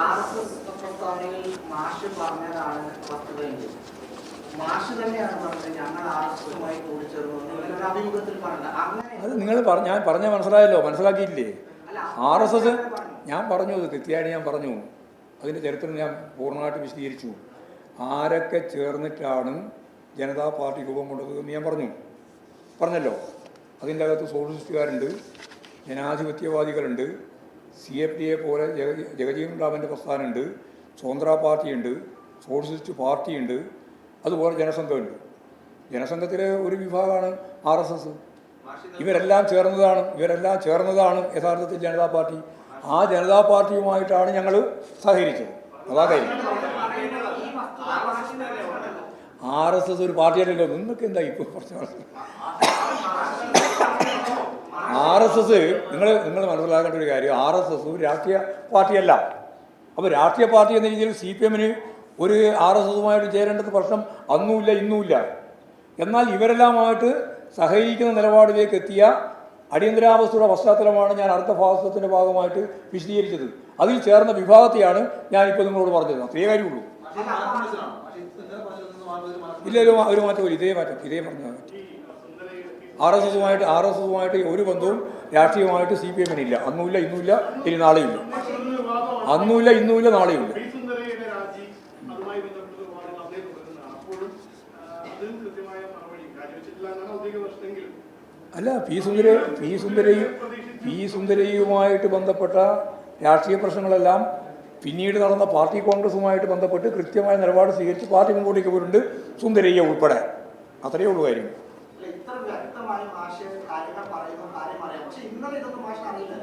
R S S പ്രസ്താവനയിൽ മാഷ് പറഞ്ഞതാണ് വസ്തുതയെങ്കിൽ മാഷ് തന്നെയാണ് പറഞ്ഞത് ഞങ്ങൾ ആർ എസ് എസുമായി കൂടിച്ചേർന്നു നിങ്ങളുടെ അഭിമുഖത്തിൽ പറഞ്ഞത്. അങ്ങനെ അത് നിങ്ങൾ ഞാൻ പറഞ്ഞ മനസ്സിലായല്ലോ മനസ്സിലാക്കിയില്ലേ? ആർ എസ് എസ് ഞാൻ പറഞ്ഞു. അത് കൃത്യമായിട്ട് ഞാൻ പറഞ്ഞു. അതിന്റെ ചരിത്രം ഞാൻ പൂർണമായിട്ട് വിശദീകരിച്ചു. ആരൊക്കെ ചേർന്നിട്ടാണ് ജനതാ പാർട്ടി രൂപം കൊണ്ടത് എന്ന് ഞാൻ പറഞ്ഞു. പറഞ്ഞല്ലോ. അതിന്റെ അകത്ത് സോഷ്യലിസ്റ്റുകാരുണ്ട് ജനാധിപത്യവാദികളുണ്ട് സി എഫ് ഡിയെ പോലെ ജഗ ജഗജീവൻ റാമിന്റെ പ്രസ്ഥാനമുണ്ട് സ്വതന്ത്ര പാർട്ടിയുണ്ട് സോഷ്യലിസ്റ്റ് പാർട്ടിയുണ്ട് അതുപോലെ ജനസംഘമുണ്ട്. ജനസംഘത്തിലെ ഒരു വിഭാഗമാണ് ആർ എസ് എസ്. ഇവരെല്ലാം ചേർന്നതാണ് ഇവരെല്ലാം ചേർന്നതാണ് യഥാർത്ഥത്തിൽ ജനതാ പാർട്ടി. ആ ജനതാ പാർട്ടിയുമായിട്ടാണ് ഞങ്ങൾ സഹകരിച്ചത്. അതാ കാര്യം. ആർ എസ് എസ് ഒരു പാർട്ടിയല്ലല്ലോ. നിങ്ങൾക്ക് എന്താ ഇപ്പോൾ കുറച്ച് ആർ എസ് എസ് നിങ്ങൾ നിങ്ങൾ മനസ്സിലാക്കേണ്ട ഒരു കാര്യം ആർ എസ് എസ് രാഷ്ട്രീയ പാർട്ടിയല്ല. അപ്പോൾ രാഷ്ട്രീയ പാർട്ടി എന്ന രീതിയിൽ സി പി എമ്മിന് ഒരു ആർ എസ് എസുമായിട്ട് ചേരേണ്ടത് പ്രശ്നം അന്നുമില്ല ഇന്നുമില്ല. എന്നാൽ ഇവരെല്ലാമായിട്ട് സഹകരിക്കുന്ന നിലപാടിലേക്ക് എത്തിയ അടിയന്തരാവസ്ഥയുടെ പശ്ചാത്തലമാണ് ഞാൻ അടുത്ത ഭാഗത്തിന്റെ ഭാഗമായിട്ട് വിശദീകരിച്ചത്. അതിൽ ചേർന്ന വിഭാഗത്തെയാണ് ഞാൻ ഇപ്പോൾ നിങ്ങളോട് പറഞ്ഞത്. അത്രയേ കാര്യമുള്ളൂ. ഇല്ല ഒരു മാറ്റമില്ല ഇതേ മാറ്റം ഇതേ പറഞ്ഞാൽ മതി ആർ എസ് എസുമായിട്ട് ആർ എസ് എസുമായിട്ട് ഒരു ബന്ധവും രാഷ്ട്രീയമായിട്ട് സി പി എമ്മിനില്ല അന്നുമില്ല ഇന്നുമില്ല ഇനി നാളെയുമില്ല അന്നുമില്ല ഇന്നുമില്ല നാളെയുമില്ല അല്ല പി സുന്ദര പി സുന്ദരയും പി സുന്ദരയുമായിട്ട് ബന്ധപ്പെട്ട രാഷ്ട്രീയ പ്രശ്നങ്ങളെല്ലാം പിന്നീട് നടന്ന പാർട്ടി കോൺഗ്രസുമായിട്ട് ബന്ധപ്പെട്ട് കൃത്യമായ നിലപാട് സ്വീകരിച്ച് പാർട്ടി മുമ്പോട്ടേക്ക് പോയിട്ടുണ്ട് സുന്ദരയ്യ ഉൾപ്പെടെ. അത്രയേ ഉള്ളൂ കാര്യം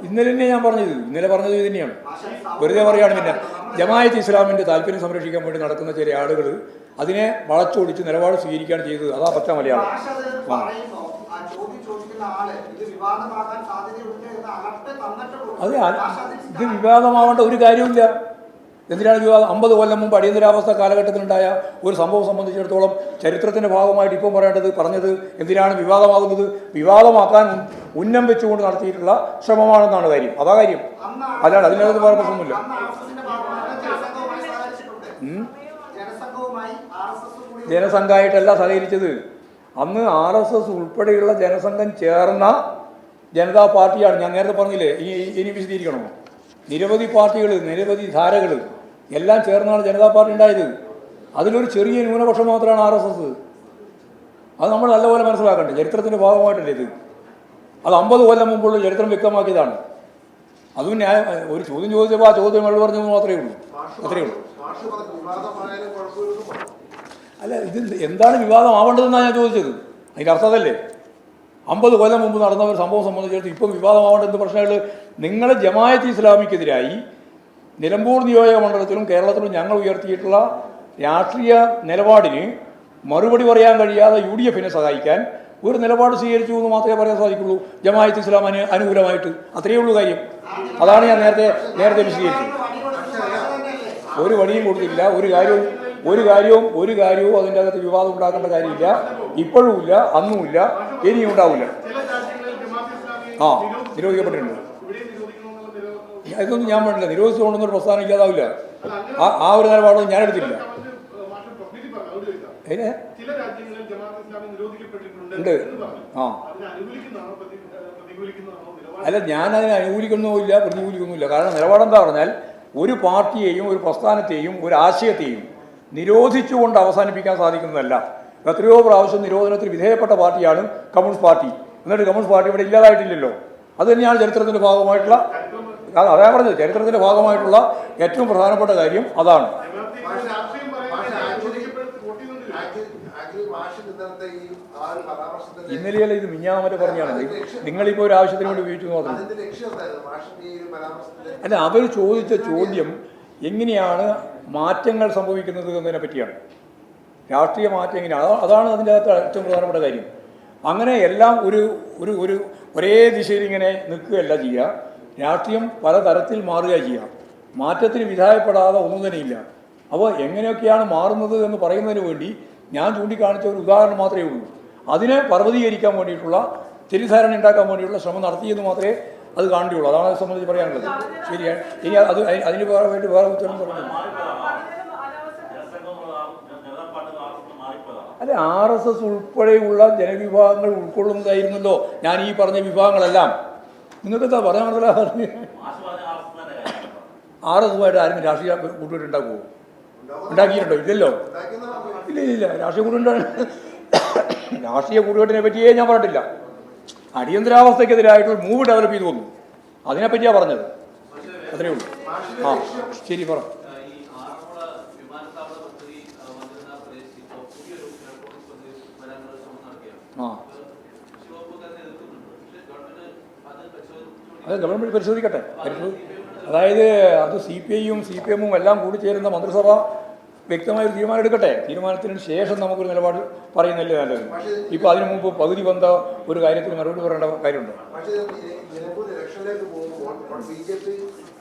ഇന്നലെ തന്നെ ഞാൻ പറഞ്ഞത് ഇന്നലെ പറഞ്ഞത് ഇത് തന്നെയാണ്. വെറുതെ പറയുകയാണ് പിന്നെ. ജമായത്ത് ഇസ്ലാമിന്റെ താല്പര്യം സംരക്ഷിക്കാൻ വേണ്ടി നടക്കുന്ന ചില ആളുകൾ അതിനെ വളച്ചൊടിച്ച് നിലപാട് സ്വീകരിക്കുകയാണ് ചെയ്തത്. അതാ പറ്റ മലയാളം. അതെ ഇത് വിവാദമാവേണ്ട ഒരു കാര്യമില്ല എന്തിനാണ് വിവാദം അമ്പത് കൊല്ലം മുമ്പ് അടിയന്തരാവസ്ഥ കാലഘട്ടത്തിലുണ്ടായ ഒരു സംഭവം സംബന്ധിച്ചിടത്തോളം ചരിത്രത്തിന്റെ ഭാഗമായിട്ട് ഇപ്പം പറയേണ്ടത് പറഞ്ഞത് എന്തിനാണ് വിവാദമാകുന്നത്? വിവാദമാക്കാൻ ഉന്നം വെച്ചുകൊണ്ട് നടത്തിയിട്ടുള്ള ശ്രമമാണെന്നാണ് കാര്യം. അതാ കാര്യം. അതാണ്. അതിനകത്ത് വേറെ പ്രശ്നമൊന്നുമില്ല. ജനസംഘമായിട്ടല്ല സഹകരിച്ചത്. അന്ന് ആർ എസ് എസ് ഉൾപ്പെടെയുള്ള ജനസംഘം ചേർന്ന ജനതാ പാർട്ടിയാണ്. ഞാൻ നേരത്തെ പറഞ്ഞില്ലേ? ഇനി ഇനി വിശദീകരിക്കണമോ നിരവധി പാർട്ടികൾ നിരവധി ധാരകൾ എല്ലാം ചേർന്നാണ് ജനതാ പാർട്ടി ഉണ്ടായത്. അതിലൊരു ചെറിയ ന്യൂനപക്ഷം മാത്രമാണ് ആർ എസ് എസ്. അത് നമ്മൾ നല്ലപോലെ മനസ്സിലാക്കണ്ടേ? ചരിത്രത്തിന്റെ ഭാഗമായിട്ടല്ലേ ഇത്? അത് അമ്പത് കൊല്ലം മുമ്പുള്ള ചരിത്രം വ്യക്തമാക്കിയതാണ്. അതും ന്യായ ഒരു ചോദ്യം ചോദിച്ചപ്പോൾ ആ ചോദ്യം വെള്ളം പറഞ്ഞത് മാത്രമേ ഉള്ളൂ. അത്രയേ ഉള്ളൂ. പറഞ്ഞു അല്ല ഇത് എന്താണ് വിവാദമാവേണ്ടതെന്നാണ് ഞാൻ ചോദിച്ചത്? അതിന്റെ അർത്ഥം അതല്ലേ? അമ്പത് കൊല്ലം മുമ്പ് നടന്ന ഒരു സംഭവം സംബന്ധിച്ചിടത്ത് ഇപ്പം വിവാദമാവേണ്ട എന്ത് പ്രശ്നങ്ങൾ നിങ്ങൾ ജമായത്ത് ഇസ്ലാമിക്കെതിരായി നിലമ്പൂർ നിയോജക മണ്ഡലത്തിലും കേരളത്തിലും ഞങ്ങൾ ഉയർത്തിയിട്ടുള്ള രാഷ്ട്രീയ നിലപാടിന് മറുപടി പറയാൻ കഴിയാതെ യു ഡി എഫിനെ സഹായിക്കാൻ ഒരു നിലപാട് സ്വീകരിച്ചു എന്ന് മാത്രമേ പറയാൻ സാധിക്കുള്ളൂ. ജമായത്ത് ഇസ്ലാം അനു അനുകൂലമായിട്ട്. അത്രയേ ഉള്ളൂ കാര്യം. അതാണ് ഞാൻ നേരത്തെ നേരത്തെ വിശദീകരിച്ചത്. ഒരു വടിയും കൊടുത്തില്ല ഒരു കാര്യവും ഒരു കാര്യവും ഒരു കാര്യവും അതിന്റെ അകത്ത് വിവാദം ഉണ്ടാക്കേണ്ട കാര്യമില്ല. ഇപ്പോഴും ഇല്ല. അന്നുമില്ല. ഇനിയും ഉണ്ടാവില്ല ആ നിരോധിക്കപ്പെട്ടിട്ടുണ്ട്. ഇതൊന്നും ഞാൻ വേണ്ടില്ല നിരോധിച്ചുകൊണ്ടൊന്നും ഒരു പ്രസ്ഥാനം ഇല്ലാതാവില്ല. ആ ആ ഒരു നിലപാടൊന്നും ഞാൻ എടുത്തില്ല ഉണ്ട്. ആ. അല്ല ഞാനതിനെ അനുകൂലിക്കുന്നുമില്ല പ്രതികൂലിക്കുന്നുമില്ല കാരണം നിലപാടെന്താ പറഞ്ഞാൽ ഒരു പാർട്ടിയെയും ഒരു പ്രസ്ഥാനത്തെയും ഒരു ആശയത്തെയും നിരോധിച്ചുകൊണ്ട് അവസാനിപ്പിക്കാൻ സാധിക്കുന്നതല്ല. എത്രയോ പ്രാവശ്യം നിരോധനത്തിന് വിധേയപ്പെട്ട പാർട്ടിയാണ് കമ്മ്യൂണിസ്റ്റ് പാർട്ടി. എന്നിട്ട് കമ്മ്യൂണിസ്റ്റ് പാർട്ടി ഇവിടെ ഇല്ലാതായിട്ടില്ലല്ലോ. അത് തന്നെയാണ് ചരിത്രത്തിന്റെ ഭാഗമായിട്ടുള്ള അത് പറഞ്ഞത്. ചരിത്രത്തിന്റെ ഭാഗമായിട്ടുള്ള ഏറ്റവും പ്രധാനപ്പെട്ട കാര്യം അതാണ്. ഇന്നലെയല്ല ഇത് മിഞ്ഞാമറ്റ പറഞ്ഞാണ്? നിങ്ങളിപ്പോൾ ഒരു ആവശ്യത്തിന് വേണ്ടി ഉപയോഗിച്ചു മാത്രം അല്ല അവർ ചോദിച്ച ചോദ്യം എങ്ങനെയാണ് മാറ്റങ്ങൾ സംഭവിക്കുന്നത് എന്നതിനെ പറ്റിയാണ്. രാഷ്ട്രീയ മാറ്റം എങ്ങനെയാണ് അതാണ് അതിന്റെ അകത്ത് ഏറ്റവും പ്രധാനപ്പെട്ട കാര്യം. അങ്ങനെ എല്ലാം ഒരു ഒരു ഒരു ഒരേ ദിശയിൽ ഇങ്ങനെ നിൽക്കുകയല്ല ചെയ്യുക. രാഷ്ട്രീയം പലതരത്തിൽ മാറുക ചെയ്യുക. മാറ്റത്തിന് വിധായപ്പെടാതെ ഒന്നും തന്നെ ഇല്ല. അപ്പോൾ എങ്ങനെയൊക്കെയാണ് മാറുന്നത് എന്ന് പറയുന്നതിന് വേണ്ടി ഞാൻ ചൂണ്ടിക്കാണിച്ച ഒരു ഉദാഹരണം മാത്രമേ ഉള്ളൂ. അതിനെ പർവതീകരിക്കാൻ വേണ്ടിയിട്ടുള്ള തിരിധാരണ ഉണ്ടാക്കാൻ വേണ്ടിയിട്ടുള്ള ശ്രമം നടത്തിയെന്ന് മാത്രമേ അത് കാണുകയുള്ളൂ. അതാണ് അത് സംബന്ധിച്ച് പറയാനുള്ളത്. ശരിയാണ്. ഇനി അത് അതിന് വേറെ വേണ്ടി വേറെ ഉത്തരം പറഞ്ഞു അല്ല ആർ എസ് എസ് ഉൾപ്പെടെയുള്ള ജനവിഭാഗങ്ങൾ ഉൾക്കൊള്ളുന്നതായിരുന്നല്ലോ. ഞാൻ ഈ പറഞ്ഞ വിഭാഗങ്ങളെല്ലാം. നിങ്ങൾക്ക് എന്താ പറയാൻ മനസ്സിലാകാതെ ആർ എസ് എസുമായിട്ട് ആരും രാഷ്ട്രീയ കൂട്ടുകെട്ടുണ്ടാക്കുമോ ഉണ്ടാക്കിയിട്ടുണ്ടോ? ഇല്ലല്ലോ. ഇല്ല ഇല്ല രാഷ്ട്രീയ കൂട്ടുകെട്ട് രാഷ്ട്രീയ കൂട്ടുകെട്ടിനെ പറ്റിയേ ഞാൻ പറഞ്ഞിട്ടില്ല. അടിയന്തരാവസ്ഥക്കെതിരായിട്ട് ഒരു മൂവ് ഡെവലപ്പ് ചെയ്തു വന്നു. അതിനെപ്പറ്റിയാണ് പറഞ്ഞത്. അത്രയേ ഉള്ളൂ. ആ ശരി പറ. ആ. ഗവൺമെന്റ് അത് അത് ഗവൺമെന്റ് പരിശോധിക്കട്ടെ. പരിശോധി അതായത് അത് സി പി ഐയും സി പി എമ്മും എല്ലാം കൂടി ചേരുന്ന മന്ത്രിസഭ വ്യക്തമായ ഒരു തീരുമാനം എടുക്കട്ടെ. തീരുമാനത്തിന് ശേഷം നമുക്കൊരു നിലപാട് പറയുന്നല്ലേ നല്ലത്? ഇപ്പോൾ അതിനു മുമ്പ് പകുതി വന്ന ഒരു കാര്യത്തിന് മറുപടി പറയേണ്ട കാര്യമുണ്ട്?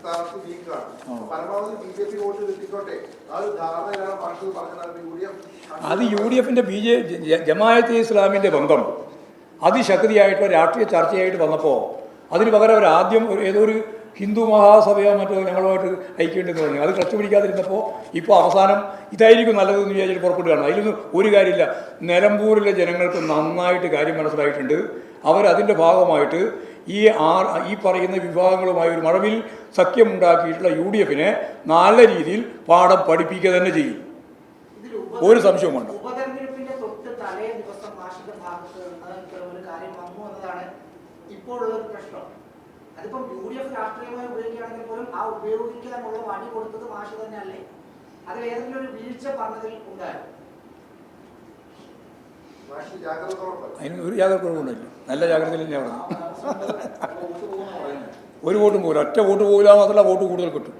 സ്ഥാനത്ത് വീക്കാണ്. പരമാവധി ബി ജെ പി വോട്ട് കിട്ടിക്കോട്ടെ. ആ ഒരു ധാരണയിലാണ് മാഷ് പറഞ്ഞത് യു ഡി എഫ് അത് യു ഡി എഫിന്റെ ബി ജെ ജമായത്തെ ഇസ്ലാമിന്റെ ബന്ധം അതിശക്തിയായിട്ട് രാഷ്ട്രീയ ചർച്ചയായിട്ട് വന്നപ്പോൾ അതിന് പകരം അവർ ആദ്യം ഏതോ ഒരു ഹിന്ദു മഹാസഭയോ മറ്റോ ഞങ്ങളുമായിട്ട് ഐക്യമുണ്ടെന്ന് പറഞ്ഞു. അത് ക്ലച്ച് പിടിക്കാതിരുന്നപ്പോൾ ഇപ്പോൾ അവസാനം ഇതായിരിക്കും നല്ലതെന്ന് വിചാരിച്ചിട്ട് പുറപ്പെടുകയാണ്. അതിലൊന്നും ഒരു കാര്യമില്ല. നിലമ്പൂരിലെ ജനങ്ങൾക്ക് നന്നായിട്ട് കാര്യം മനസ്സിലായിട്ടുണ്ട്. അവരതിന്റെ ഭാഗമായിട്ട് ഈ ആർ ഈ പറയുന്ന വിഭാഗങ്ങളുമായി ഒരു മഴവിൽ സഖ്യമുണ്ടാക്കിയിട്ടുള്ള യു ഡി എഫിനെ നല്ല രീതിയിൽ പാഠം പഠിപ്പിക്കുക തന്നെ ചെയ്യും. ഒരു സംശയവും വേണ്ട. അതിപ്പം യു ഡി എഫ് രാഷ്ട്രീയമായി ഉപയോഗിക്കുകയാണെങ്കിൽ പോലും ആ ഉപയോഗിക്കാനുള്ള വഴി കൊടുത്തത് മാഷ് തന്നെയല്ലേ? അതിൽ ഏതെങ്കിലും ഒരു വീഴ്ച പറഞ്ഞതിൽ ഉണ്ടായിരുന്നു അതിന് ഒരു ജാഗ്രത കുറവുണ്ടല്ലോ നല്ല ജാഗ്രതയിൽ ഞാൻ പറഞ്ഞു ഒരു വോട്ടും പോകില്ല. ഒറ്റ വോട്ട് പോകില്ല മാത്രമല്ല വോട്ട് കൂടുതൽ കിട്ടും.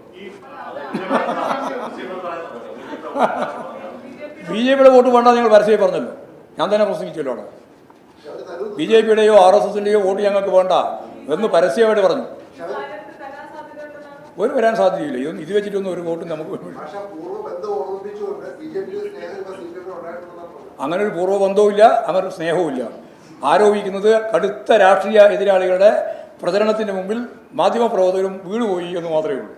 ബി ജെ പിയുടെ വോട്ട് വേണ്ട നിങ്ങൾ പരസ്യമായി പറഞ്ഞല്ലോ. ഞാൻ തന്നെ പ്രസംഗിച്ചല്ലോ അവിടെ. ബി ജെ പിയുടെയോ ആർ എസ് എസിന്റെയോ വോട്ട് ഞങ്ങൾക്ക് വേണ്ട എന്ന് പരസ്യമായിട്ട് പറഞ്ഞു. ഒരു വരാൻ സാധ്യതയില്ല. ഇതൊന്നും ഇത് വെച്ചിട്ടൊന്നും ഒരു വോട്ടും നമുക്ക് അങ്ങനെ ഒരു പൂർവ ബന്ധവുമില്ല അങ്ങനെ ഒരു സ്നേഹവുമില്ല. ആരോപിക്കുന്നത് കടുത്ത രാഷ്ട്രീയ എതിരാളികളുടെ പ്രചരണത്തിന് മുമ്പിൽ മാധ്യമപ്രവർത്തകരും വീണുപോയി എന്ന് മാത്രമേ ഉള്ളൂ.